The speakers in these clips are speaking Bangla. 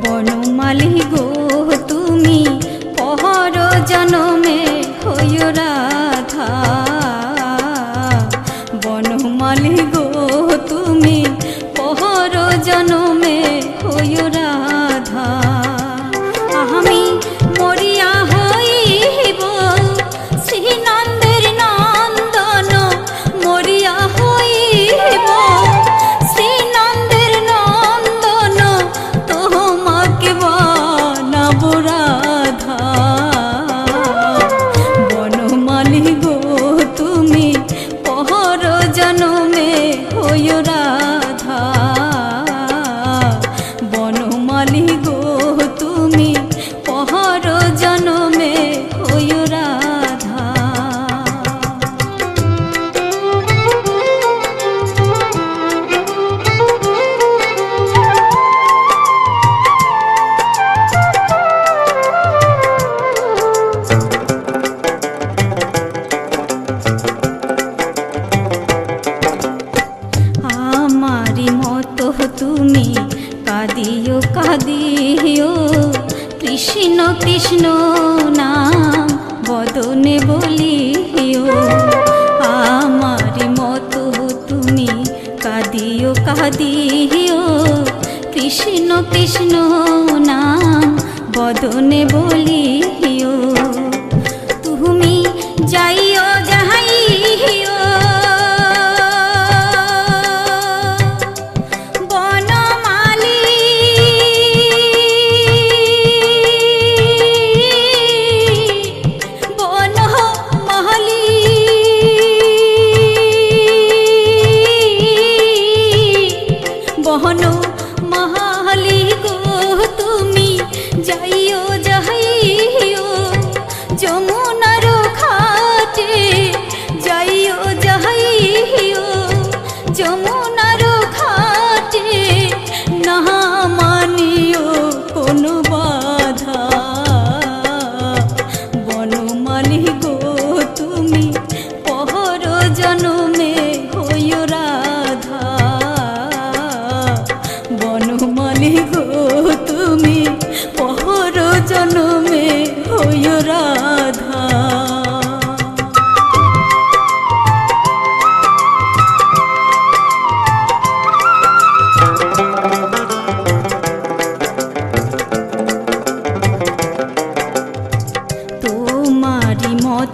বনমালি গো তুমি পহর জনমে হইয় রাধা। বনমালি গো তুমি পহর জনমে হইয় রাধা। বনমালি কৃষ্ণ কৃষ্ণ নাম, বদনে বলিও। আমার মতো তুমি কাঁদিও কাঁদিও। কৃষ্ণ কৃষ্ণ নাম, বদনে বলিও।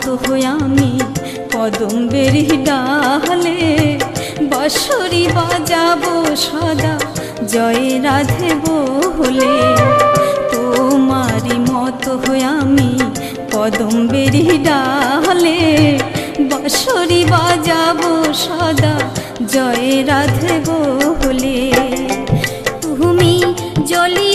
তোমারি মতো হয়ে আমি কদম্বের ডালে বসরি বাজাবো সদা, জয় রাধে বলে। তোমারি মত হয়ে আমি কদম্বের ডালে বসরি বাজাবো সদা, জয় রাধে বলে। তুমি জলিও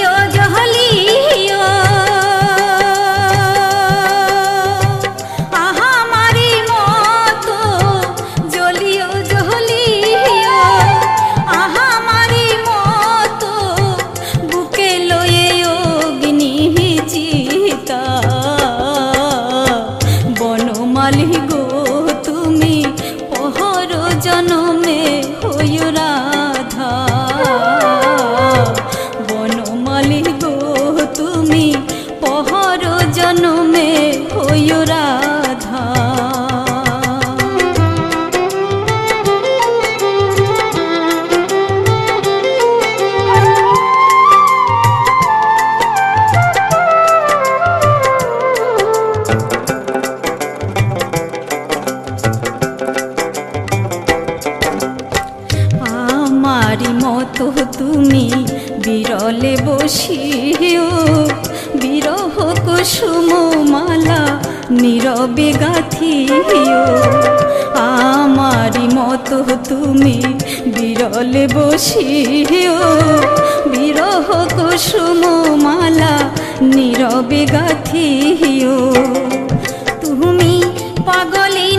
বসিও বিরহ কুসুম মালা নীরবে গাথিও। আমারি মতো তুমি বিরলে বসিও। বিরহ কুসুম মালা নীরবে গাথিও। তুমি পাগলিনী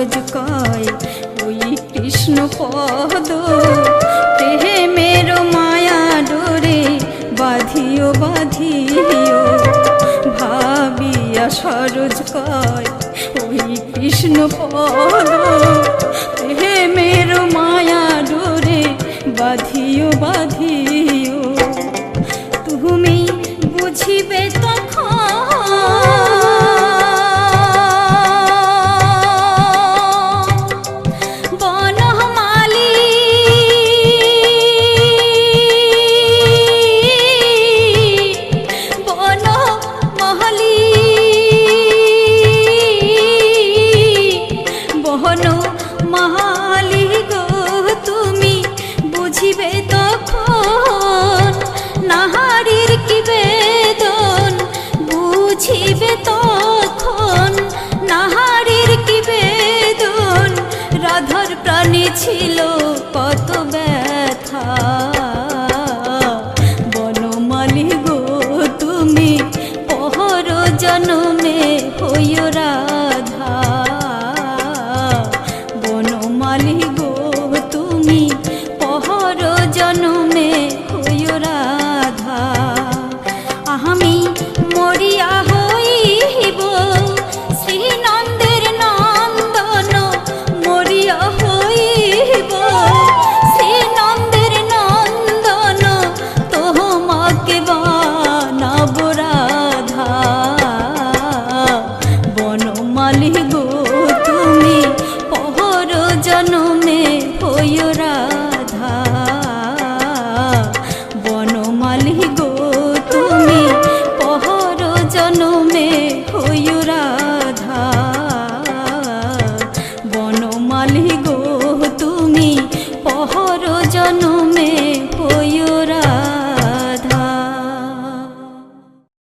সরজ কয়, ওই কৃষ্ণ পদ প্রেমের মায়া ডোরে, বাঁধিও বাঁধিও। ভাবিয়া সরজ কয়, ওই কৃষ্ণ পদ প্রেমের মায়া ডোরে, বাঁধিও বাঁধিও। তুমি বুঝিবে তখন ছিল কত ব্যথা। বনমালি গো তুমি পহর হইও జను